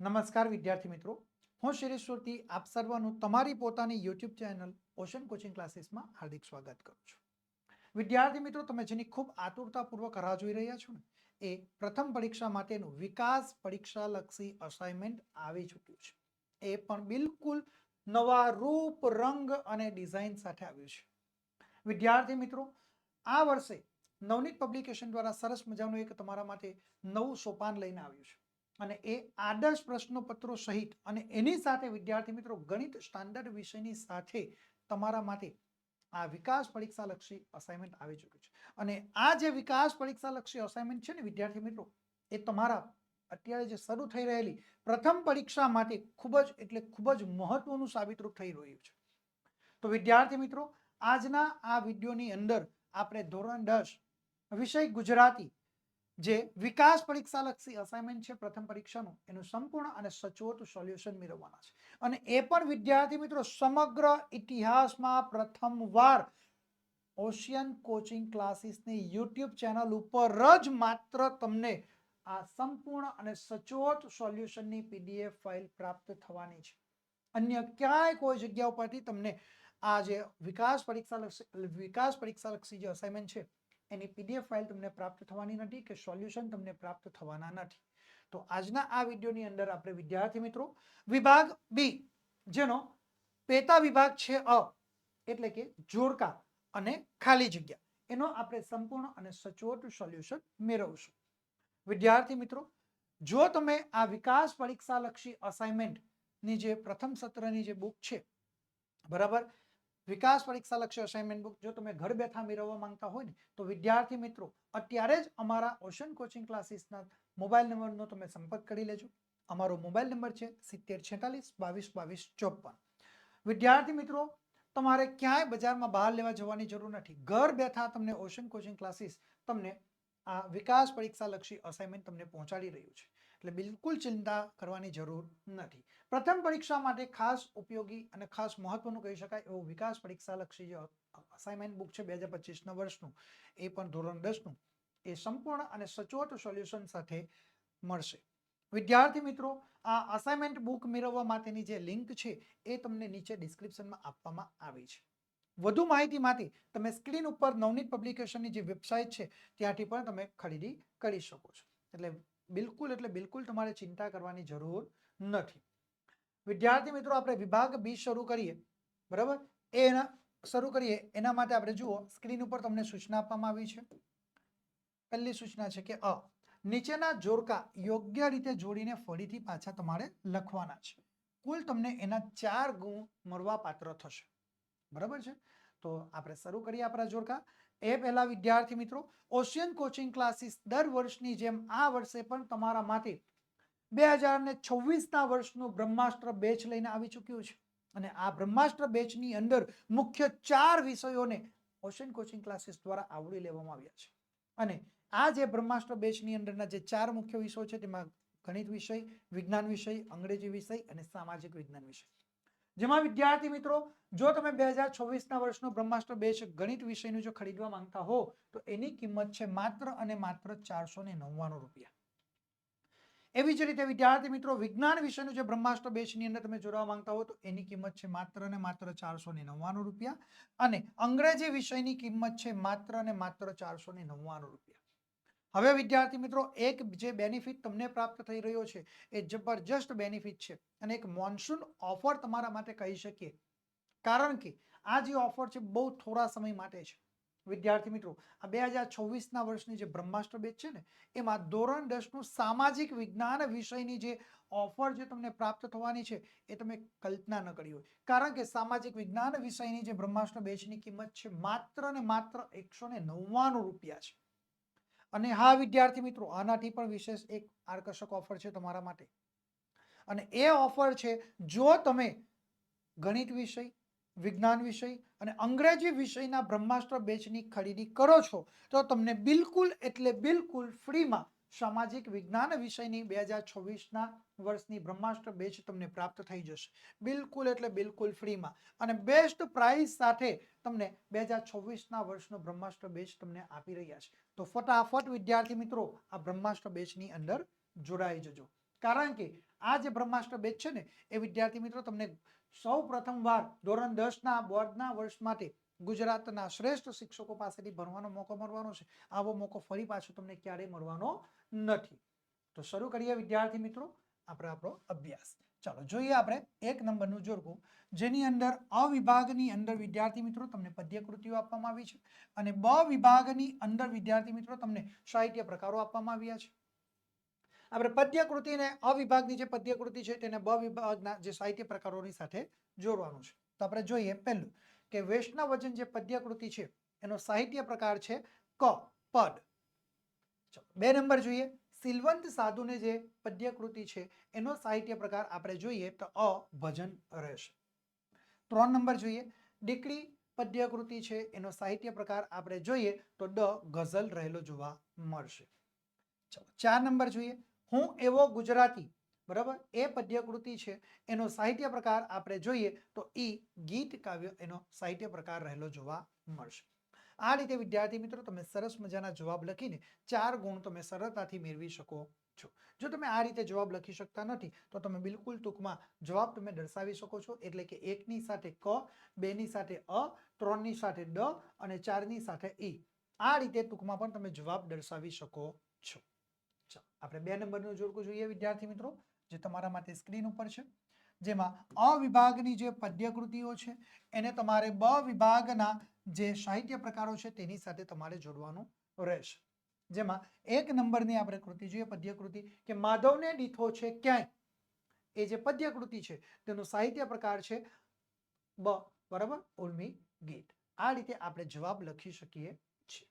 નમસ્કાર વિદ્યાર્થી મિત્રો. હું શિરીષ સુરતી, આપ સર્વનું તમારી પોતાની યુટ્યુબ ચેનલ ઓશન કોચિંગ ક્લાસીસમાં હાર્દિક સ્વાગત કરું છું. વિદ્યાર્થી મિત્રો, તમે જેની ખૂબ આતુરતાપૂર્વક રાહ જોઈ રહ્યા છો ને, એ પ્રથમ પરીક્ષા માટેનું વિકાસ પરીક્ષા લક્ષી અસાઇનમેન્ટ આવી ચૂક્યું છે. એ પણ બિલકુલ નવા રૂપ, રંગ અને ડિઝાઇન સાથે આવ્યું છે. વિદ્યાર્થી મિત્રો, આ વર્ષે નવનીત પબ્લિકેશન દ્વારા સરસ મજાનું એક તમારા માટે નવું સોપાન લઈને આવ્યું છે. અને એ આદર્શ પ્રશ્નપત્રો સહિત અને એની સાથે વિદ્યાર્થી મિત્રો ગણિત સ્ટાન્ડર્ડ વિષયની સાથે તમારા માટે આ વિકાસ પરીક્ષા લક્ષી અસાઇનમેન્ટ આવી ચૂક્યું છે. અને આ જે વિકાસ પરીક્ષા લક્ષી અસાઇનમેન્ટ છે ને વિદ્યાર્થી મિત્રો, એ તમારા અત્યારે જે શરૂ થઈ રહેલી પ્રથમ પરીક્ષા માટે ખૂબ જ એટલે ખૂબ જ મહત્વનું સાબિતરૂપ થઈ રહ્યું છે. તો વિદ્યાર્થી મિત્રો, આજના આ વિડીયોની અંદર આપણે ધોરણ દસ વિષય ગુજરાતી જે વિકાસ પરીક્ષા લક્ષી અસાઇનમેન્ટ છે પ્રથમ પરીક્ષાનું, એનું સંપૂર્ણ અને સચોટ સોલ્યુશન મેળવવાના છે. અને એ પણ વિદ્યાર્થી મિત્રો સમગ્ર ઇતિહાસમાં પ્રથમવાર ઓશિયન કોચિંગ ક્લાસીસની યુટ્યુબ ચેનલ ઉપર જ માત્ર તમને આ સંપૂર્ણ અને સચોટ સોલ્યુશનની પીડીએફ ફાઇલ પ્રાપ્ત થવાની છે. અન્ય ક્યાંય કોઈ જગ્યા ઉપરથી તમને આ જે વિકાસ પરીક્ષા વિકાસ પરીક્ષા લક્ષી જે અસાઇનમેન્ટ છે એની પીડીએફ ફાઇલ તમને પ્રાપ્ત થવાની નથી કે સોલ્યુશન તમને પ્રાપ્ત થવાના નથી. તો આજના આ વિડીયોની અંદર આપણે વિદ્યાર્થી મિત્રો, વિભાગ બી, જેનો પેટા વિભાગ છે અ, એટલે કે જોડકા અને ખાલી જગ્યા, એનો આપણે સંપૂર્ણ અને સચોટ સોલ્યુશન મેળવશું. વિદ્યાર્થી મિત્રો, જો તમે આ વિકાસ પરીક્ષા લક્ષી અસાઇનમેન્ટની જે પ્રથમ સત્રની જે બુક છે, બરાબર? વિકાસ પરીક્ષા લક્ષ્ય અસાઇનમેન્ટ બુક જો તમે ઘર બેઠા મેળવવા માંગતા હોય ને, તો વિદ્યાર્થી મિત્રો, અત્યારે જ અમારા ઓશન કોચિંગ ક્લાસીસના મોબાઈલ નંબરનો તમે સંપર્ક કરી લેજો. અમારો મોબાઈલ નંબર છે સિત્તેર છેતાલીસ, બાવીસ બાવીસ, ચોપન. વિદ્યાર્થી મિત્રો, તમારે ક્યાંય બજારમાં બહાર લેવા જવાની જરૂર નથી. ઘર બેઠા તમને ઓશન કોચિંગ ક્લાસીસ તમને આ વિકાસ પરીક્ષા લક્ષી અસાઇનમેન્ટ તમને પહોંચાડી રહ્યું છે. એટલે બિલકુલ ચિંતા કરવાની જરૂર નથી. પ્રથમ પરીક્ષા માટે ખાસ ઉપયોગી અને ખાસ મહત્વનું કહી શકાય એવું વિકાસ પરીક્ષા લક્ષી જે અસાઇનમેન્ટ બુક છે બે હજાર પચીસના વર્ષનું, એ પણ ધોરણ દસનું, એ સંપૂર્ણ અને સચોટ સોલ્યુશન સાથે મળશે. વિદ્યાર્થી મિત્રો, આ અસાઇનમેન્ટ બુક મેળવવા માટેની જે લિંક છે, એ તમને નીચે ડિસ્ક્રિપ્શનમાં આપવામાં આવી છે. વધુ માહિતી માટે તમે સ્ક્રીન ઉપર નવનીત પબ્લિકેશનની જે વેબસાઇટ છે, ત્યાંથી પણ તમે ખરીદી કરી શકો છો. એટલે બિલકુલ એટલે બિલકુલ તમારે ચિંતા કરવાની જરૂર નથી. વિદ્યાર્થી મિત્રો, આપણે વિભાગ બી શરૂ કરીએ. બરાબર? એ એના, શરૂ કરીએ. એના માટે આપણે જુઓ, સ્ક્રીન ઉપર તમને સૂચના આપવામાં આવી છે. પહેલી સૂચના છે કે અ. નીચેના જોરકા યોગ્ય રીતે જોડીને ફરીથી પાછા તમારે લખવાના છે. કુલ તમને એના ચાર ગુણ મળવા પાત્ર થશે. બરાબર છે? તો આપણે શરૂ કરીએ આપણા જોરકા એ પહેલા વિદ્યાર્થી મિત્રો, ઓશિયન કોચિંગ ક્લાસીસ દર વર્ષની જેમ આ વર્ષે પણ તમારા માટે બે હજાર ને છવ્વીસના વર્ષનું બ્રહ્માસ્ત્ર બેચ લઈને આવી ચૂક્યું છે. અને આ બ્રહ્માસ્ત્ર બેચની અંદર મુખ્ય ચાર વિષયોને ઓશન કોચિંગ ક્લાસીસ દ્વારા આવરી લેવામાં આવ્યા છે. અને આ જે બ્રહ્માસ્ત્ર બેચની અંદરના જે ચાર મુખ્ય વિષયો છે, તેમાં ગણિત વિષય, વિજ્ઞાન વિષય, અંગ્રેજી વિષય અને સામાજિક વિજ્ઞાન વિષય. જેમાં વિદ્યાર્થી મિત્રો, જો તમે બે હજાર છવ્વીસના વર્ષનો બ્રહ્માસ્ત્ર બેચ ગણિત વિષયનું જો ખરીદવા માંગતા હો, તો એની કિંમત છે માત્ર અને માત્ર ચારસો ને નવ્વાણું રૂપિયા. એવી જ રીતે વિદ્યાર્થી મિત્રો, વિજ્ઞાન વિષયનું જે બ્રહ્માસ્ત્ર બેચની અંદર તમે જોડવા માંગતા હો તો એની કિંમત છે માત્ર ને માત્ર ચારસો ને નવ્વાણું રૂપિયા અને અંગ્રેજી વિષયની કિંમત છે માત્ર ને માત્ર ચારસો ને નવ્વાણું રૂપિયા. હવે વિદ્યાર્થી મિત્રો, એક જે બેનિફિટ તમને પ્રાપ્ત થઈ રહ્યો છે એ જબરજસ્ત બેનિફિટ છે અને એક મોન્સૂન ઓફર તમારા માટે કહી શકીએ. કારણ કે આ જે ઓફર છે બહુ થોડા સમય માટે છે. વિદ્યાર્થી મિત્રો, આ બે હજાર છવ્વીસના વર્ષની જે બ્રહ્માસ્ત્ર બેચ છે ને, એમાં ધોરણ દસનું સામાજિક વિજ્ઞાન વિષયની જે ઓફર જે તમને પ્રાપ્ત થવાની છે, એ તમે કલ્પના ન કરી હોય. કારણ કે સામાજિક વિજ્ઞાન વિષયની જે બ્રહ્માસ્ત્ર બેચની કિંમત છે, માત્ર ને માત્ર એકસો ને નવ્વાણું રૂપિયા છે. અને હા, વિદ્યાર્થી મિત્રો, આનાથી પણ વિશેષ એક આકર્ષક ઓફર છે તમારા માટે. અને એ ઓફર છે, જો તમે ગણિત વિષય વિજ્ઞાન વિષય અને અંગ્રેજી વિષયના બ્રહ્માસ્ત્ર બેચની ખરીદી કરો છો, તો તમને બિલકુલ એટલે બિલકુલ ફ્રીમાં સામાજિક વિજ્ઞાન વિષયની બે હજાર છવ્વીસના વર્ષની બ્રહ્માસ્ત્ર બેચ તમને પ્રાપ્ત થઈ જશે. બિલકુલ એટલે બિલકુલ ફ્રીમાં. અને બેસ્ટ પ્રાઇસ સાથે તમને બે હજાર છવ્વીસના વર્ષનો બ્રહ્માસ્ત્ર બેચ તમને આપી રહ્યા છે. તો ફટાફટ, વિદ્યાર્થી મિત્રો, આ બ્રહ્માસ્ત્ર બેચની અંદર જોડાઈ જજો. કારણ કે આ જે બ્રહ્માસ્ત્ર બેચ છે ને, એ વિદ્યાર્થી મિત્રો તમને સૌ પ્રથમવાર ધોરણ દસના બોર્ડના વર્ષ માટે ગુજરાતના શ્રેષ્ઠ શિક્ષકો પાસેથી ભણવાનો મોકો મળવાનો છે. આવો મોકો ફરી પાછો તમને ક્યારેય મળવાનો નથી. તો શરૂ કરીએ વિદ્યાર્થી મિત્રો, આપણે આપણો અભ્યાસ. ચાલો, જોઈએ આપણે એક નંબરનું જોડકું. જેની અંદર અ વિભાગની અંદર વિદ્યાર્થી મિત્રો તમને પદ્યકૃતિઓ આપવામાં આવી છે અને બ વિભાગની અંદર વિદ્યાર્થી મિત્રો તમને સાહિત્ય પ્રકારો આપવામાં આવ્યા છે. આપણે પદ્યકૃતિને અવિભાગની જે પદ્યકૃતિ છે તેને બ વિભાગના જે સાહિત્ય પ્રકારોની સાથે જોડવાનું છે. તો આપણે જોઈએ પહેલું કે વૈષ્ણવ વજન જે પદ્યકૃતિ છે એનો સાહિત્ય પ્રકાર છે ક, પદ. ચલો, બે નંબર જોઈએ. સિલવંત સાધુને જે પદ્યકૃતિ છે એનો સાહિત્ય પ્રકાર આપણે જોઈએ તો અ, ભજન રહેશે. ત્રણ નંબર જોઈએ. દીકરી પદ્યકૃતિ છે એનો સાહિત્ય પ્રકાર આપણે જોઈએ તો ડ, ગઝલ રહેલો જોવા મળશે. ચલો, ચાર નંબર જોઈએ. હું એવો ગુજરાતી, બરાબર? એ પદ્યકૃતિ છે, એનો સાહિત્ય પ્રકાર આપણે જોઈએ તો ઈ ગીત કાવ્ય એનો સાહિત્ય પ્રકાર રહેલો જોવા મળશે. આ રીતે વિદ્યાર્થી મિત્રો તમે સરસ મજાના જવાબ લખીને ચાર ગુણ તમે સરળતાથી મેળવી શકો છો. જો તમે આ રીતે જવાબ લખી શકતા નથી, તો તમે બિલકુલ ટૂંકમાં જવાબ તમે દર્શાવી શકો છો. એટલે કે એકની સાથે ક, બેની સાથે અ, ત્રણની સાથે ડ અને ચારની સાથે ઈ. આ રીતે ટૂંકમાં પણ તમે જવાબ દર્શાવી શકો છો. આપણે બે નંબરનું જોડકું જોઈએ વિદ્યાર્થી મિત્રો, જે તમારા માટે સ્ક્રીન ઉપર છે. જેમાં અ વિભાગની જે પદ્યકૃતિઓ છે, એને તમારે બ વિભાગના જે સાહિત્ય પ્રકારો છે, તેની સાથે તમારે જોડવાનું રહેશે. જેમાં એક નંબરની આપણે કૃતિ જોઈએ, પદ્યકૃતિ, કે માધવને દીઠો છે ક્યાંય. એ જે પદ્યકૃતિ છે, તેનો સાહિત્ય પ્રકાર છે બ, બરાબર? ઉર્મી ગીત. આ રીતે આપણે જવાબ લખી શકીએ છીએ.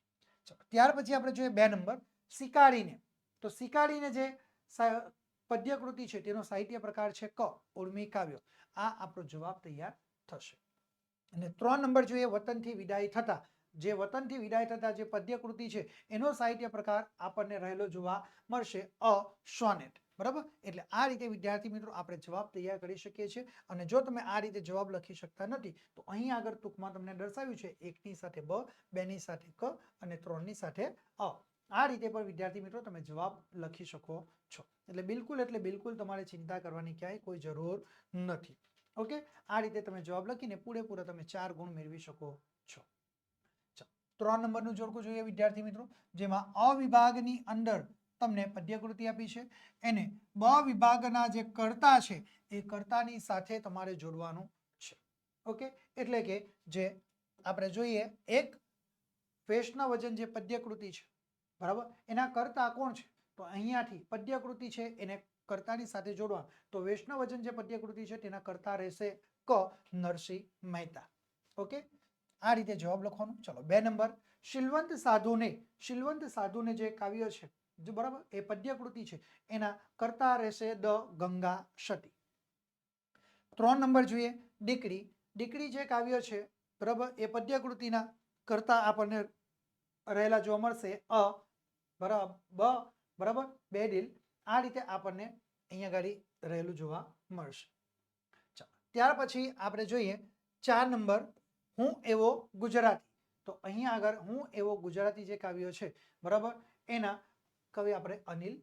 ત્યાર પછી આપણે જોઈએ બે નંબર, શિકારીને. તો શિકારીને જે પદ્યકૃતિ પદ્ય છે, તેનો સાહિત્ય પ્રકાર છે ક, ઉર્મી કાવ્ય. આ આપણો જવાબ તૈયાર થશે. અને ત્રણ નંબર જોઈએ વતનથી વિદાય થતા, જે વતનથી વિદાય થતા જે પદ્યકૃતિ છે, એનો સાહિત્ય પ્રકાર આપણને રહેલો જોવા મળશે અ, સોનેટ. બરાબર? એટલે આ રીતે વિદ્યાર્થી મિત્રો આપણે જવાબ તૈયાર કરી શકીએ છીએ. અને જો તમે આ રીતે જવાબ લખી શકતા નથી, તો અહીં આગળ ટૂંકમાં તમને દર્શાવ્યું છે, એકની સાથે બ, બેની સાથે ક અને ત્રણની સાથે અ. આ રીતે પણ વિદ્યાર્થી મિત્રો તમે જવાબ લખી શકો છો. એટલે બિલકુલ એટલે બિલકુલ તમારે ચિંતા કરવાની ક્યાંય કોઈ જરૂર નથી. ઓકે આ રીતે તમે જવાબ લખીને પૂરેપૂરા તમે ચાર ગુણ મેળવી શકો છો. ત્રણ નંબરનું જોડકું જોઈએ વિદ્યાર્થી મિત્રો, જેમાં અવિભાગની અંદર તમને પદ્યકૃતિ આપી છે. એને બ વિભાગના જે કર્તા છે, એ કર્તાની સાથે તમારે જોડવાનું છે. ઓકે એટલે કે જે આપણે જોઈએ, એક વચન જે પદ્યકૃતિ છે બરાબર? એના કર્તા કોણ છે? તો અહીંયાથી પદ્યકૃતિ છે, એને કર્તાની સાથે જોડવા. તો વૈષ્ણવજન જે પદ્યકૃતિ છે, તેના કર્તા રહેશે ક નરસિંહ મહેતા. ઓકે? આ રીતે જવાબ લખવાનો. ચલો, બે નંબર. શિલવંત સાધુને શિલવંત સાધુને જે કાવ્ય છે, જો બરાબર? એ પદ્યકૃતિ છે, એના કરતા રહેશે દ ગંગા સતી. ત્રણ નંબર જોઈએ. દીકરી. દીકરી જે કાવ્ય છે, બરાબર? એ પદ્યકૃતિના કરતા આપણને રહેલા જોવા મળશે અ બરાબર બ, બરાબર? બે દિલ આ રીતે આપણને અહીંયા ગાડી રહેલું જોવા મળશે. ચાલો. ત્યાર પછી આપણે જોઈએ ચાર નંબર, હું એવો ગુજરાતી. તો અહીંયા આગળ હું એવો ગુજરાતી જે કાવ્યો છે, બરાબર? એના કવિ આપણે અનિલ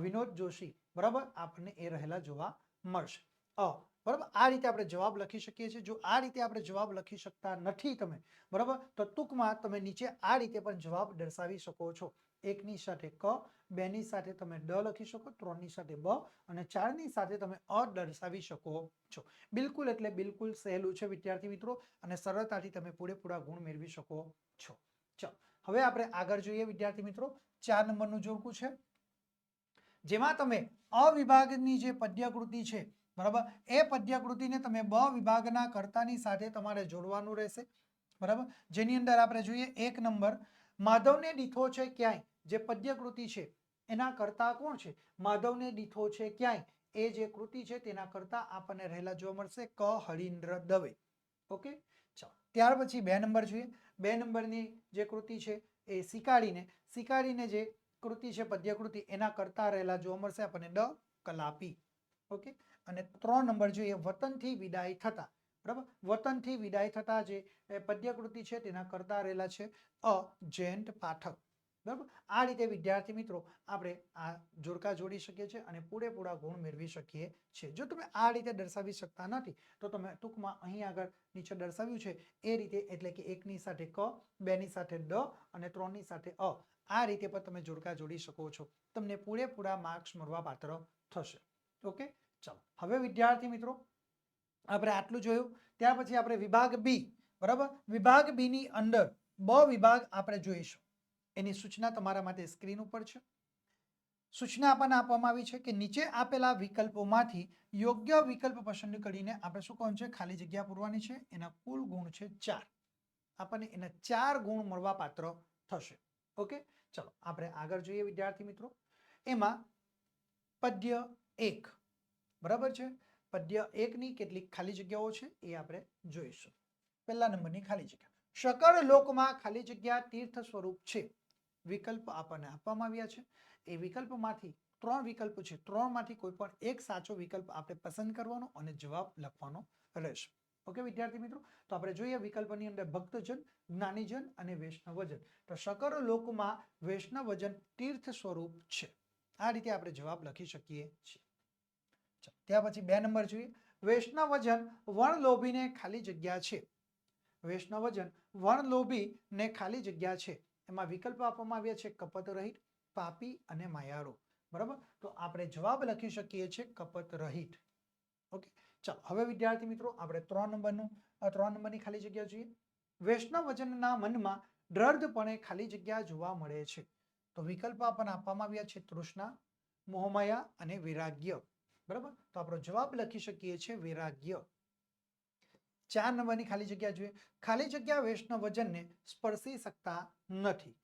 વિનોદ જોશી, બરાબર? આપણને એ રહેલા જોવા મળશે. અ, બરાબર? આ રીતે આપણે જવાબ લખી શકીએ છીએ. જો આ રીતે આપણે જવાબ લખી શકતા નથી તમે, બરાબર? તો ટૂંકમાં તમે નીચે આ રીતે પણ જવાબ દર્શાવી શકો છો. એકની સાથે ક, બેની સાથે તમે ડ લખી શકો, ત્રણની સાથે બ અને ચારની સાથે તમે અ દર્શાવી શકો છો. બિલકુલ એટલે બિલકુલ સહેલું છે વિદ્યાર્થી મિત્રો અને સરળતાથી તમે પૂરેપૂરા ગુણ મેળવી શકો છો. ચાલો, હવે આપણે આગળ જોઈએ વિદ્યાર્થી મિત્રો, ચાર નંબરનું જોડકું છે. જેમાં તમે અ વિભાગની જે પદ્યકૃતિ છે, બરાબર, એ પદ્યકૃતિને તમે બ વિભાગના કર્તાની સાથે તમારે જોડવાનું રહેશે. બરાબર? જેની અંદર આપણે જોઈએ એક નંબર, માધવને દીઠો છે ક્યાંય? જે પદ્યકૃતિ છે, એના કરતા કોણ છે? માધવને દીઠો છે ક્યાંય? એ જે કૃતિ છે, તેના કરતા આપણને રહેલા જોવા મળશે ક હરિન્દ્ર દવે. ઓકે? ચાલો, ત્યાર પછી બે નંબર જોઈએ. બે નંબરની જે કૃતિ છે, એ સ્વીકારીને સ્વીકારીને જે કૃતિ છે, પદ્યકૃતિ, એના કરતા રહેલા જોવા મળશે આપણને ડ કલાપી. ઓકે? અને ત્રણ નંબર જોઈએ, વતનથી વિદાય થતા. બરાબર? વતનથી વિદાય થતા જે પદ્યકૃતિ છે, તેના કરતા રહેલા છે અ જયંત પાઠક. બરાબર? આ રીતે વિદ્યાર્થી મિત્રો, આપણે આ જોડકા જોડી શકીએ છીએ અને પૂરેપૂરા ગુણ મેળવી શકીએ છીએ. જો તમે આ રીતે દર્શાવી શકતા નથી, તો તમે ટૂંકમાં અહીં આગળ નીચે દર્શાવ્યું છે, એ રીતે એટલે કે એકની સાથે ક, બેની સાથે ડ અને ત્રણની સાથે અ. આ રીતે પણ તમે જોડકા જોડી શકો છો. તમને પૂરેપૂરા માર્ક્સ મળવા પાત્ર થશે. ઓકે? ચાલો. હવે વિદ્યાર્થી મિત્રો, આપણે આટલું જોયું. ત્યાર પછી આપણે વિભાગ બી, બરાબર? વિભાગ બી ની અંદર બ વિભાગ આપણે જોઈશું. એની સૂચના તમારા માટે સ્ક્રીન ઉપર છે. સૂચના આપણને આપવામાં આવી છે કે નીચે આપેલા વિકલ્પોમાંથી યોગ્ય વિકલ્પ પસંદ કરીને આપણે શું કહું છે? ખાલી જગ્યા પૂરવાની છે. એના કુલ ગુણ છે ચાર. આપણને એના ચાર ગુણ મળવા પાત્ર થશે. ઓકે? ચલો, આપણે આગળ જોઈએ વિદ્યાર્થી મિત્રો. એમાં પદ્ય એક. બરાબર છે? પદ્ય એકની કેટલીક ખાલી જગ્યાઓ છે એ આપણે જોઈશું. પહેલા નંબરની ખાલી જગ્યા. શકળ લોકમાં ખાલી જગ્યા તીર્થ સ્વરૂપ છે. વિકલ્પ આપણને આપવામાં આવ્યા છે. એ વિકલ્પમાંથી ત્રણ વિકલ્પ છે. ત્રણમાંથી કોઈ પણ એક સાચો વિકલ્પ આપણે પસંદ કરવાનો અને જવાબ લખવાનો રહેશે. ઓકે, વિદ્યાર્થી મિત્રો? તો આપણે જોઈએ વિકલ્પની અંદર ભક્તજન, જ્ઞાનીજન અને વૈષ્ણવજન. તો શકર લોકમાં વૈષ્ણવજન તીર્થ સ્વરૂપ છે. આ રીતે આપણે જવાબ લખી શકીએ છીએ. ત્યાર પછી બે નંબર જોઈએ. વૈષ્ણવજન વણલોભીને ખાલી જગ્યા છે. વૈષ્ણવજન વણલોભી ને ખાલી જગ્યા છે. એમાં વિકલ્પ આપવામાં આવ્યા છે કપટ રહિત પાપી અને માયાળુ. બરાબર? તો આપણે જવાબ લખી શકીએ છીએ કપટ રહિત ઓકે? ચાલો, હવે વિદ્યાર્થી મિત્રો, આપણે ત્રણ નંબરનું ત્રણ નંબરની ખાલી જગ્યા જોઈએ. વૈષ્ણવ વજનના મનમાં દ્રઢપણે ખાલી જગ્યા જોવા મળે છે. તો વિકલ્પ આપણને આપવામાં આવ્યા છે તૃષ્ણા, મોહમાયા અને વૈરાગ્ય. બરાબર? તો આપણો જવાબ લખી શકીએ છીએ વૈરાગ્ય. ચાર નંબરની ખાલી જગ્યા જોઈએ. ખાલી જગ્યા વૈષ્ણવજનને સ્પર્શી શકતા નથી.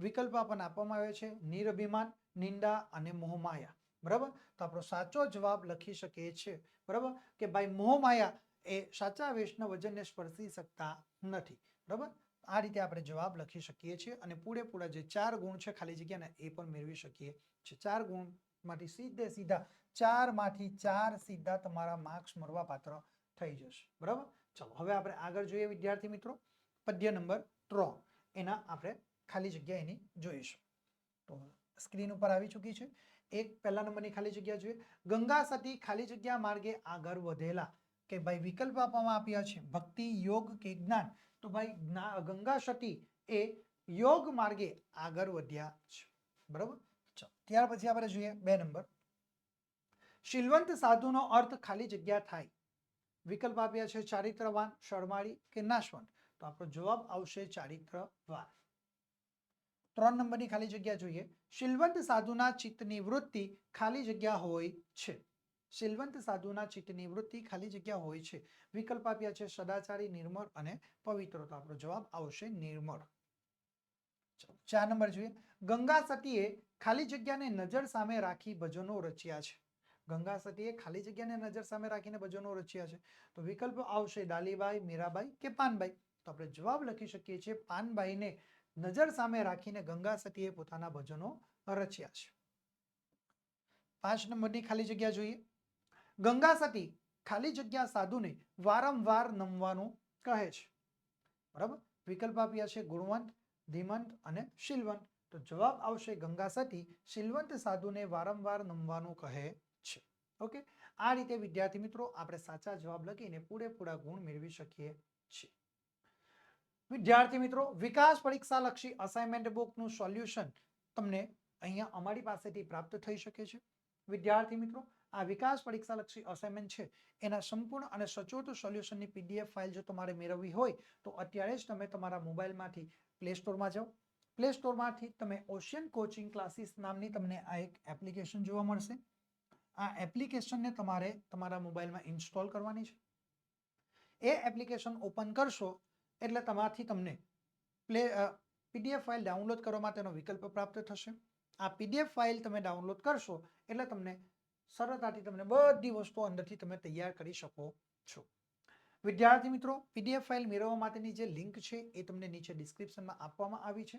વિકલ્પ આપણને આપવામાં આવ્યો છે. નિરભિમાન, નિંદા અને મોહમાયા. બરાબર? તો આપણો સાચો જવાબ લખી શકીએ છીએ. બરાબર? કે ભાઈ મોહમાયા એ સાચા વૈષ્ણવજનને સ્પર્શી શકતા નથી. બરાબર? આ રીતે આપણે જવાબ લખી શકીએ છીએ અને પૂરેપૂરા જે ચાર ગુણ છે ખાલી જગ્યાના એ પણ મેળવી શકીએ છીએ. ચાર ગુણમાંથી સીધે સીધા ચારમાંથી ચાર સીધા તમારા માર્ક્સ મળવા પાત્ર થઈ જશે. બરાબર? ચલો, હવે આપણે આગળ જોઈએ વિદ્યાર્થી મિત્રો, પદ્ય નંબર ત્રણ. એના આપણે ખાલી જગ્યા એની જોઈશું. તો સ્ક્રીન ઉપર આવી ચૂકી છે. એક પહેલા નંબરની ખાલી જગ્યા જોઈએ. ગંગા સતી ખાલી જગ્યા માર્ગે આગળ વધેલા કે ભાઈ વિકલ્પ આપવામાં આપ્યા છે. ભક્તિ, યોગ કે જ્ઞાન? તો ભાઈ ગંગા સતી એ યોગ માર્ગે આગળ વધ્યા છે. બરાબર? ચલો, ત્યાર પછી આપણે જોઈએ બે નંબર. શીલવંત સાધુનો અર્થ ખાલી જગ્યા થાય. વિકલ્પ આપ્યા છે ચારિત્રવાન, શરમાળી કે નાશવંત? તો આપણો જવાબ આવશે ચારિત્રવાન. ત્રણ નંબરની ખાલી જગ્યા જોઈએ. શિલવંત સાધુના ચિત્તની વૃત્તિ ખાલી જગ્યા હોય છે. શિલવંત સાધુના ચિત્તની વૃત્તિ ખાલી જગ્યા હોય છે. વિકલ્પ આપ્યા છે સદાચારી, નિર્મળ અને પવિત્ર. તો આપણો જવાબ આવશે નિર્મળ. ચાર નંબર જોઈએ. ગંગા સતીએ ખાલી જગ્યાને નજર સામે રાખી ભજનો રચ્યા છે. ગંગા સતીએ ખાલી જગ્યાને નજર સામે રાખીને ભજનો રચ્યા છે. તો વિકલ્પ આવશે ડાલીબાઈ, મીરાબાઈ કે પાનબાઈ? તો આપણે જવાબ લખી શકીએ છીએ પાનબાઈને નજર સામે રાખીને ગંગા સતીએ પોતાના ભજનો રચ્યા છે. પાંચ નંબરની ખાલી જગ્યા જોઈએ. ગંગા સતી ખાલી જગ્યા સાધુને વારંવાર નમવાનું કહે છે. બરાબર? વિકલ્પ આપ્યા છે ગુણવંત, ધીમંત અને શીલવંત. તો જવાબ આવશે ગંગા સતી શીલવંત સાધુને વારંવાર નમવાનું કહે ઓકે? આ રીતે વિદ્યાર્થી મિત્રો આપણે સાચા જવાબ લખીને પૂરેપૂરા ગુણ મેળવી શકીએ છીએ. વિદ્યાર્થી મિત્રો, વિકાસ પરીક્ષા લક્ષી અસાઇનમેન્ટ બુકનું સોલ્યુશન તમને અહીંયા અમારી પાસેથી પ્રાપ્ત થઈ શકે છે. વિદ્યાર્થી મિત્રો, આ વિકાસ પરીક્ષા લક્ષી અસાઇનમેન્ટ છે. એના સંપૂર્ણ અને સચોટ સોલ્યુશનની પીડીએફ ફાઇલ જો તમારે મેળવવી હોય, તો અત્યારે જ તમે તમારા મોબાઈલમાંથી પ્લે સ્ટોરમાં જાઓ. પ્લે સ્ટોરમાંથી તમે ઓશિયન કોચિંગ ક્લાસીસ નામની તમને આ એક એપ્લિકેશન જોવા મળશે. આ એપ્લિકેશનને તમારે તમારા મોબાઈલમાં ઇન્સ્ટોલ કરવાની છે. એ એપ્લિકેશન ઓપન કરશો એટલે તમારાથી તમને પ્લે પીડીએફ ફાઇલ ડાઉનલોડ કરવા માટેનો વિકલ્પ પ્રાપ્ત થશે. આ પીડીએફ ફાઇલ તમે ડાઉનલોડ કરશો એટલે તમને સરળતાથી તમને બધી વસ્તુઓ અંદરથી તમે તૈયાર કરી શકો છો. વિદ્યાર્થી મિત્રો પીડીએફ ફાઇલ મેળવવા માટેની જે લિંક છે એ તમને નીચે ડિસ્ક્રિપ્શનમાં આપવામાં આવી છે.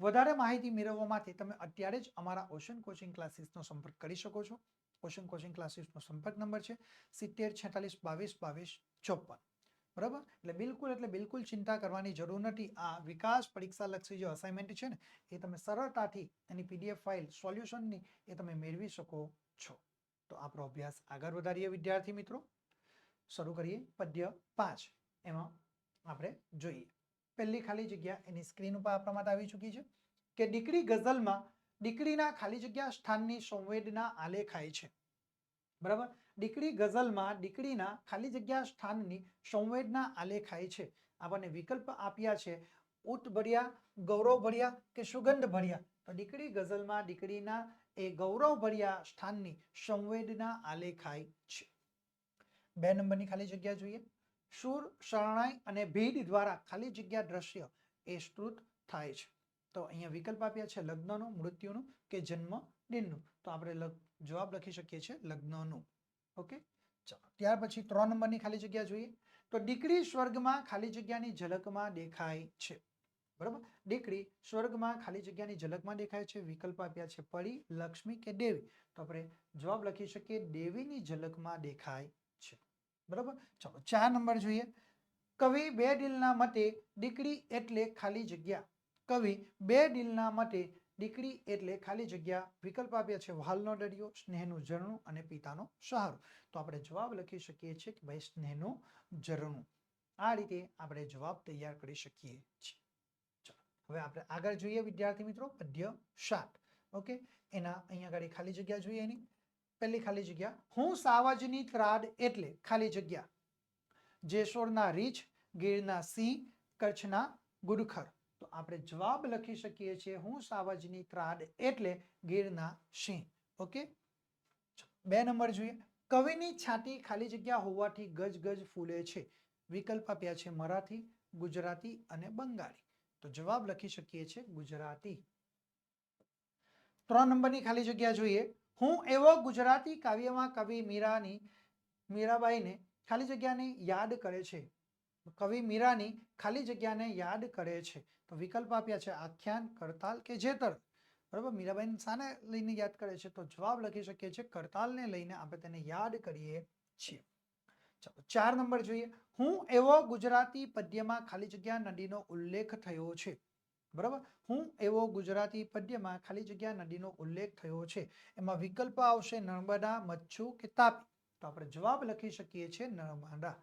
વધારે માહિતી મેળવવા માટે તમે અત્યારે જ અમારા ઓશન કોચિંગ ક્લાસીસનો સંપર્ક કરી શકો છો. ઓશન કોચિંગ ક્લાસીસનો સંપર્ક નંબર છે સિત્તેર, છેતાલીસ, બાવીસ બાવીસ, ચોપન. બરાબર? એટલે બિલકુલ એટલે બિલકુલ ચિંતા કરવાની જરૂર નથી. આ વિકાસ પરીક્ષા લક્ષી જે અસાઇનમેન્ટ છે ને, એ તમે સરળતાથી એની પીડીએફ ફાઇલ સોલ્યુશનની એ તમે મેળવી શકો છો. તો આપણો અભ્યાસ આગળ વધારીએ વિદ્યાર્થી મિત્રો. શરૂ કરીએ પદ્ય પાંચ. એમાં આપણે જોઈએ. પહેલી ખાલી જગ્યા એની સ્ક્રીન ઉપર આપણા માટે આવી ચૂકી છે કે દીકરી ગઝલમાં દીકરીના ખાલી જગ્યા સ્થાનની સંવેદના આલેખાય છે. બરાબર? દીકરી ગઝલમાં દીકરીના ખાલી જગ્યા સ્થાનની સંવેદના આલેખાય છે. આપણને વિકલ્પ આપ્યા છે ઉત્ભર્યા ગૌરવભર્યા કે સુગંધ ભર્યા? તો દીકરી ગઝલમાં દીકરીના એ ગૌરવભર્યા સ્થાનની સંવેદના આલેખાય છે. બે નંબરની ખાલી જગ્યા જોઈએ. શૂર, શરણાઈ અને ભીડ દ્વારા ખાલી જગ્યા દ્રશ્ય એ સ્તૃત થાય છે. તો અહીંયા વિકલ્પ આપ્યા છે લગ્નનું, મૃત્યુનું કે જન્મ દિનનું. તો આપણે જવાબ લખી શકીએ છીએ લગ્નનું. ઓકે? ચાલો, ત્યાર પછી ત્રણ નંબરની ખાલી જગ્યા જોઈએ. તો દીકરી સ્વર્ગમાં ખાલી જગ્યાની ઝલકમાં દેખાય છે. બરાબર? દીકરી સ્વર્ગમાં ખાલી જગ્યાની ઝલકમાં દેખાય છે. વિકલ્પ આપ્યા છે પરી, લક્ષ્મી કે દેવી. તો આપણે જવાબ લખી શકીએ દેવીની ઝલકમાં દેખાય બરાબર? ચાલો, ચાર નંબર જોઈએ. કવિ બે દિલના મતે દીકરી એટલે ખાલી જગ્યા. કવિ બે દિલના મતે દીકરી એટલે ખાલી જગ્યા. વિકલ્પ આપ્યા છે વહાલનો દરિયો, સ્નેહનું ઝરણું અને પિતાનો સહારો. તો આપણે જવાબ લખી શકીએ છીએ કે ભાઈ સ્નેહનું ઝરણું. આ રીતે આપણે જવાબ તૈયાર કરી શકીએ છીએ. ચાલો, હવે આપણે આગળ જોઈએ વિદ્યાર્થી મિત્રો પદ્ય સાત. ઓકે? એના અહીંયા આગળ ખાલી જગ્યા જોઈએ એની. પહેલી ખાલી જગ્યા. હું સાવજની ત્રાડ એટલે ખાલી જગ્યા. જેસોરના રીછ, ગીરના સિંહ, કચ્છના ગુડખર તો આપણે જવાબ લખી શકીએ છીએ હું સાવજની ત્રાડ એટલે ગીરના સિંહ. ઓકે? બે નંબર જોઈએ. કવિની છાતી ખાલી જગ્યા હોવાથી ગજ ગજ ફૂલે છે. વિકલ્પ આપ્યા છે મરાઠી, ગુજરાતી અને બંગાળી. તો જવાબ લખી શકીએ છીએ ગુજરાતી. ત્રણ નંબરની ખાલી જગ્યા જોઈએ. હું એવો ગુજરાતી કાવ્યમાં કવિ મીરાની, મીરાબાઈને ખાલી જગ્યાને યાદ કરે છે. કવિ મીરાની ખાલી જગ્યાને યાદ કરે છે. તો વિકલ્પ આપ્યા છે આખ્યાન કરતાલ કે જેતર. બરાબર? મીરાબાઈને શાને લઈને યાદ કરે છે? તો જવાબ લખી શકીએ છીએ કરતાલને લઈને આપણે તેને યાદ કરીએ છીએ. ચાલો, ચાર નંબર જોઈએ. હું એવો ગુજરાતી પદ્યમાં ખાલી જગ્યા નદીનો ઉલ્લેખ થયો છે. બરાબર? હું એવો ગુજરાતી પદ્યમાં ખાલી જગ્યા નદીનો ઉલ્લેખ થયો છે. એમાં વિકલ્પ આવશે નર્મદા, મચ્છુ કે તાપી? તો આપણે જવાબ લખી શકીએ છીએ નર્મદા.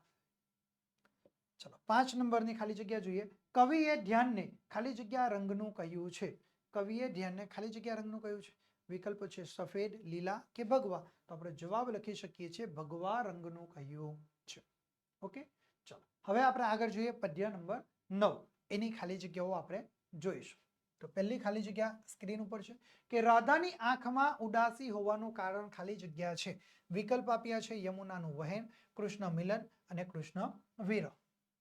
ચલો, પાંચ નંબરની ખાલી જગ્યા જોઈએ. કવિએ ધ્યાનને ખાલી જગ્યા રંગનું કહ્યું છે. કવિએ ધ્યાનને ખાલી જગ્યા રંગનું કહ્યું છે. વિકલ્પ છે સફેદ, લીલા કે ભગવા? તો આપણે જવાબ લખી શકીએ છીએ ભગવા રંગનું કહ્યું છે. ઓકે? ચલો, હવે આપણે આગળ જોઈએ પદ્ય નંબર નવ. એની ખાલી જગ્યાઓ આપણે જોઈશું. તો પહેલી ખાલી જગ્યા સ્ક્રીન ઉપર છે કે રાધાની આંખમાં ઉદાસી હોવાનું કારણ ખાલી જગ્યા છે. વિકલ્પ આપ્યા છે યમુનાનું વહેન કૃષ્ણ મિલન અને કૃષ્ણ વિરહ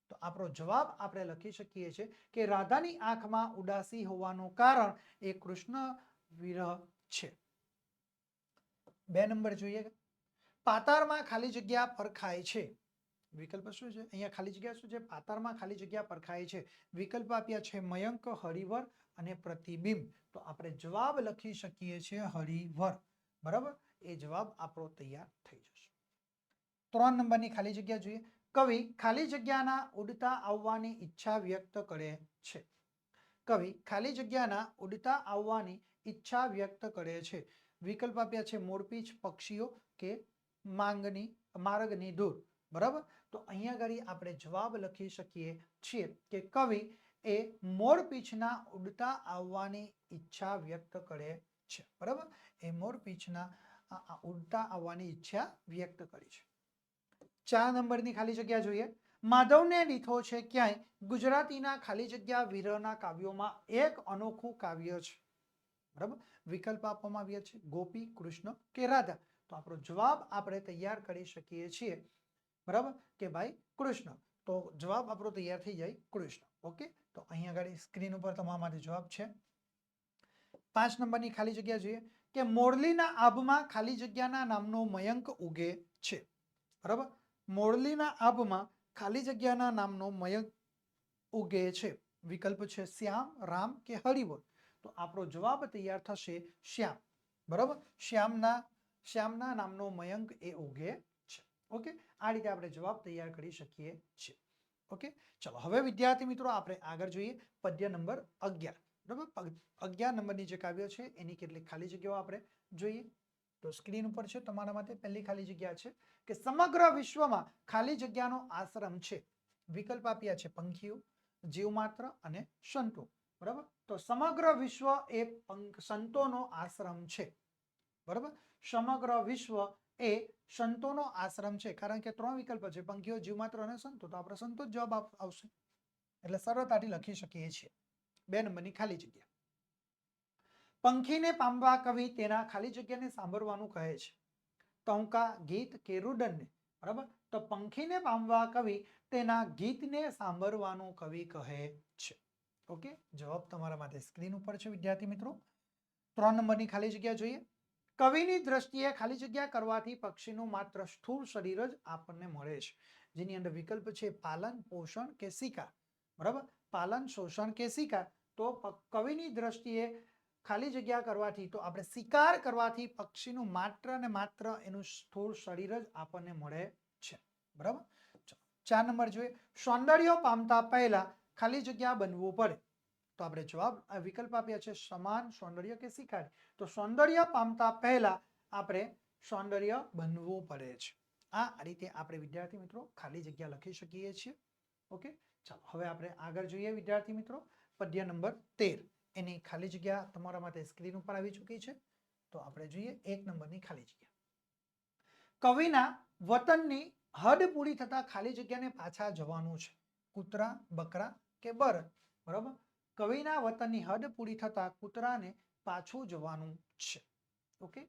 તો આપણો જવાબ આપણે લખી શકીએ છીએ કે રાધાની આંખમાં ઉદાસી હોવાનું કારણ એ કૃષ્ણ વિરહ છે. બે નંબર જોઈએ. પાતારમાં ખાલી જગ્યા પરખાય છે. વિકલ્પ શું છે? અહીંયા ખાલી જગ્યા શું છે? પાતારમાં ખાલી જગ્યા પરખાય છે. વિકલ્પ આપ્યા છે મયંક, હરિવર અને પ્રતિબિંબ. તો આપણે જવાબ લખી શકીએ છીએ હરિવર. બરાબર? એ જવાબ આપણો તૈયાર થઈ જશે. ત્રણ નંબરની ખાલી જગ્યા જોઈએ. કવિ ખાલી જગ્યાના ઉડતા આવવાની ઈચ્છા વ્યક્ત કરે છે. કવિ ખાલી જગ્યાના ઉડતા આવવાની ઈચ્છા વ્યક્ત કરે છે. વિકલ્પ આપ્યા છે મોરપીચ પક્ષીઓ કે માંગની, માર્ગની દૂર. બરાબર? તો અહીંયા આગળ આપણે જવાબ લખી શકીએ છીએ કે કવિ એ મોરપીંછના ઉડતા આવવાની ઈચ્છા વ્યક્ત કરે છે. બરાબર? એ મોરપીંછના આ- આ ઉડતા આવવાની ઈચ્છા વ્યક્ત કરી છે. ચાર નંબરની ખાલી જગ્યા જોઈએ. માધવને લીધો છે ક્યાંય? ગુજરાતીના ખાલી જગ્યા વિરહના કાવ્યોમાં એક અનોખું કાવ્ય છે. બરાબર? વિકલ્પ આપવામાં આવ્યા છે. ગોપી, કૃષ્ણ કે રાધા. તો આપણો જવાબ આપણે તૈયાર કરી શકીએ છીએ. બરાબર? કે ભાઈ કૃષ્ણ. તો જવાબ આપણો તૈયાર થઈ જાય કૃષ્ણ. ઓકે? તો અહીંયા આગળ સ્ક્રીન ઉપર તમારા માટે જવાબ છે. પાંચ નંબરની ખાલી જગ્યા જોઈએ. કે મોરલીના આભમાં ખાલી જગ્યાના નામનો મયંક ઉગે છે. બરાબર? મોરલીના આભમાં ખાલી જગ્યાના નામનો મયંક ઉગે છે. વિકલ્પ છે શ્યામ, રામ કે હરિવર તો આપણો જવાબ તૈયાર થશે શ્યામ. બરાબર? શ્યામના શ્યામના નામનો મયંક એ ઉગે ઓકે? આ રીતે આપણે જવાબ તૈયાર કરી શકીએ છીએ. ઓકે? ચલો, હવે વિદ્યાર્થી મિત્રો આપણે આગળ જોઈએ પદ્ય નંબર અગિયાર. બરાબર? અગિયાર નંબરની જે કાવ્ય છે, એની કેટલીક ખાલી જગ્યાઓ આપણે જોઈએ. તો સ્ક્રીન ઉપર છે, તમારા માટે પહેલી ખાલી જગ્યા છે કે સમગ્ર વિશ્વમાં ખાલી જગ્યાનો આશ્રમ છે. વિકલ્પ આપ્યા છે પંખીઓ જીવમાત્ર અને સંતો. બરાબર? તો સમગ્ર વિશ્વ એ સંતોનો આશ્રમ છે. બરાબર? સમગ્ર વિશ્વ એ સંતોનો આશ્રમ છે. કારણ કે ત્રણ વિકલ્પ છે. પંખીઓ જીવમાત્ર અને સંતો. તો આપણે સંતો જ જવાબ આવશે. એટલે સરળતાથી લખી શકીએ છીએ. બે નંબરની ખાલી જગ્યા. પંખીને પામવા કવિ તેના ખાલી જગ્યાને સાંભળવાનું કહે છે. ટંકા ગીત કે રુદનને બરાબર? તો પંખીને પામવા કવિ તેના ગીતને સાંભળવાનું કવિ કહે છે. ઓકે? જવાબ તમારા માટે સ્ક્રીન ઉપર છે, વિદ્યાર્થી મિત્રો. ત્રણ નંબરની ખાલી જગ્યા જોઈએ. કવિની દ્રષ્ટિએ ખાલી જગ્યા કરવાથી પક્ષીનું માત્ર સ્થૂળ શરીર જ આપણને મળે છે. જેની અંદર વિકલ્પ છે પાલન, પોષણ કે શિકાર. બરાબર? પાલન, શોષણ કે શિકાર. તો કવિની દ્રષ્ટિએ ખાલી જગ્યા કરવાથી તો આપણે શિકાર કરવાથી પક્ષીનું માત્ર ને માત્ર એનું સ્થૂળ શરીર જ આપણને મળે છે. બરાબર. ચાર નંબર જોઈએ. સૌંદર્ય પામતા પહેલા ખાલી જગ્યા બનવું પડે. તો આપણે જવાબ વિકલ્પ આપ્યા છે સમાન સૌંદર્ય કે શિકારી તો સૌંદર્ય પામતા પહેલા આપણે સૌંદર્ય બનવું પડે છે. આ રીતે આપણે વિદ્યાર્થી મિત્રો ખાલી જગ્યા લખી શકીએ છીએ. ઓકે? ચાલો, હવે આપણે આગળ જોઈએ વિદ્યાર્થી મિત્રો. પદ્ય નંબર તેર. એની ખાલી જગ્યા તમારા માટે સ્ક્રીન ઉપર આવી ચૂકી છે. તો આપણે જોઈએ એક નંબરની ખાલી જગ્યા. કવિના વતનની હદ પૂરી થતા ખાલી જગ્યાને પાછા જવાનું છે. કૂતરા, બકરા કે બળદ બરાબર? કવિના વતનની હદ પૂરી થતા કૂતરાને પાછું જવાનું છે. ઓકે?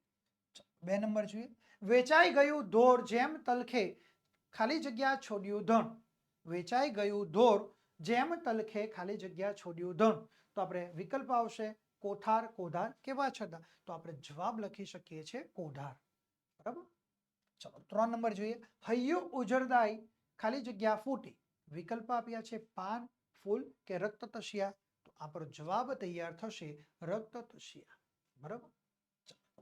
બે નંબર જોઈએ. વેચાઈ ગયું ધોર જેમ તલખે ખાલી જગ્યા છોડ્યું ધન. વેચાઈ ગયું ધોર જેમ તલખે ખાલી જગ્યા છોડ્યું ધન. તો આપણે વિકલ્પ આવશે કોઠાર, કોધાર કેવા છતાં તો આપણે જવાબ લખી શકીએ છીએ કોધાર બરાબર? ચલો, ત્રણ નંબર જોઈએ. હૈયો ઉજરદાઈ ખાલી જગ્યા ફૂટી. વિકલ્પ આપ્યા છે પાન, ફૂલ કે રક્તતશિયા તો આપણો જવાબ તૈયાર થશે રક્ત તુષિયા બરાબર.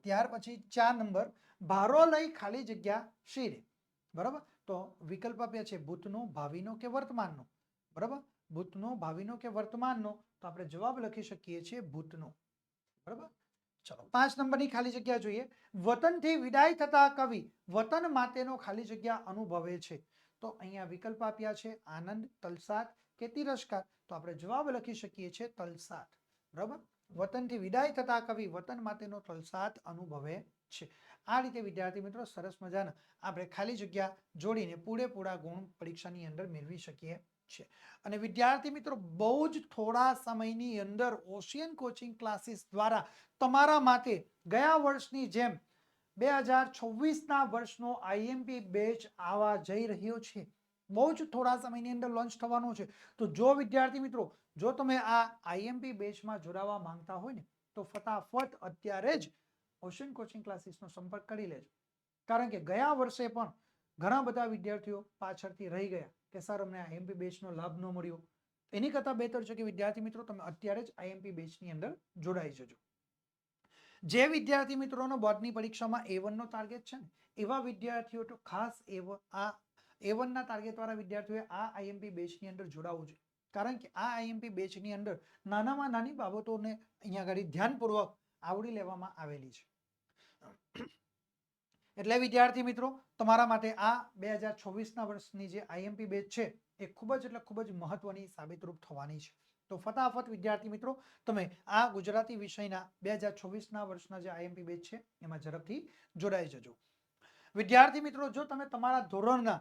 ત્યાર પછી ચાર નંબર, ભારો લઈ ખાલી જગ્યા શીરે. બરાબર? તો વિકલ્પ આપ્યા છે ભૂતનો, ભાવિનો કે વર્તમાનનો? બરાબર? ભૂતનો, ભાવિનો કે વર્તમાનનો? તો આપણે જવાબ લખી શકીએ છીએ ભૂતનો. બરાબર? ચલો, પાંચ નંબરની ખાલી જગ્યા જોઈએ. વતનથી વિદાય થતા કવિ વતન માટેનો ખાલી જગ્યા અનુભવે છે. તો અહીંયા વિકલ્પ આપ્યા છે આનંદ, તલસાદ કે તિરસ્કાર. તો આપણે જવાબ લખી શકીએ છીએ તલસાદ બરાબર? વતનથી વિદાય થતા કવિ વતન માટેનો તલસાદ અનુભવે છે. આ રીતે વિદ્યાર્થી મિત્રો સરસ મજાના આપણે ખાલી જગ્યા જોડીને પૂરેપૂરા ગુણ પરીક્ષાની અંદર મેળવી શકીએ છીએ. અને વિદ્યાર્થી મિત્રો, બહુ જ થોડા સમયની અંદર ઓશિયન કોચિંગ ક્લાસીસ દ્વારા તમારા માટે ગયા વર્ષની જેમ બે હજાર છવ્વીસના વર્ષનો આઈએમપી બેચ આવવા જઈ રહ્યો છે. બહુ જ થોડા સમયની અંદર લોન્ચ થવાનો છે. તો જો વિદ્યાર્થી મિત્રો, જો તમે આ આઈએમપી બેચમાં જોડાવા માંગતા હોય ને, તો ફટાફટ અત્યારે જ ઓશન કોચિંગ ક્લાસીસનો સંપર્ક કરી લેજો. કારણ કે ગયા વર્ષે પણ ઘણા બધા વિદ્યાર્થીઓ પાછળથી રહી ગયા કે સર, અમને આઈએમપી બેચનો લાભ ન મળ્યો. એની કરતાં બહેતર છે કે વિદ્યાર્થી મિત્રો, તમે અત્યારે જ આઈએમપી બેચની અંદર જોડાઈ જજો. જે વિદ્યાર્થી મિત્રોનો બોર્ડની પરીક્ષામાં એ વનનો ટાર્ગેટ છે ને, એવા વિદ્યાર્થીઓ તો ખાસ એવો આ એ વનના ટાર્ગેટવાળા વિદ્યાર્થીઓએ આ આઈએમપી બેચની અંદર જોડાવવું જોઈએ. કારણ કે આ આઈએમપી બેચની અંદર નાનામાં નાની બાબતોને અહીંયા આગળ ધ્યાનપૂર્વક આવડી લેવામાં આવેલી છે. એટલે વિદ્યાર્થી મિત્રો, તમારા માટે આ બે હજાર છવ્વીસના વર્ષની જે આઈએમપી બેચ છે, એ ખૂબ જ એટલે ખૂબ જ મહત્વની સાબિતરૂપ થવાની છે. તો ફટાફટ વિદ્યાર્થી મિત્રો, તમે આ ગુજરાતી વિષયના બે હજાર છવ્વીસના વર્ષના જે આઈએમપી બેચ છે, એમાં ઝડપથી જોડાઈ જજો. વિદ્યાર્થી મિત્રો, જો તમે તમારા ધોરણના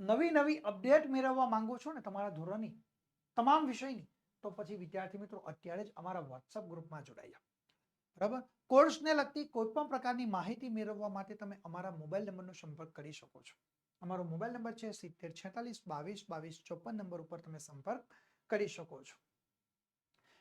નવી નવી અપડેટ મેળવવા માંગો છો ને તમારા ધોરણની તમામ વિષયની, તો પછી વિદ્યાર્થી મિત્રો અત્યારે જ અમારા વોટ્સઅપ ગ્રુપમાં જોડાઈ જાઓ. બરાબર? કોર્સને લગતી કોઈ પણ પ્રકારની માહિતી મેળવવા માટે તમે અમારા મોબાઈલ નંબરનો સંપર્ક કરી શકો છો. અમારો મોબાઈલ નંબર છે સિત્તેર, છેતાલીસ, બાવીસ બાવીસ, ચોપન નંબર ઉપર તમે સંપર્ક કરી શકો છો.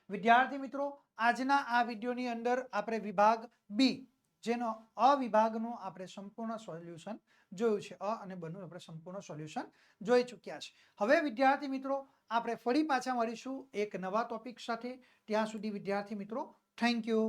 વિદ્યાર્થી મિત્રો, આજના આ વિડીયોની અંદર આપણે વિભાગ બી જેનો અ વિભાગનું આપણે સંપૂર્ણ સોલ્યુશન જોયું છે. અ અને બનું આપણે સંપૂર્ણ સોલ્યુશન જોઈ ચૂક્યા છે. હવે વિદ્યાર્થી મિત્રો, આપણે ફરી પાછા મળીશું એક નવા ટોપિક સાથે. ત્યાં સુધી વિદ્યાર્થી મિત્રો થેન્ક યુ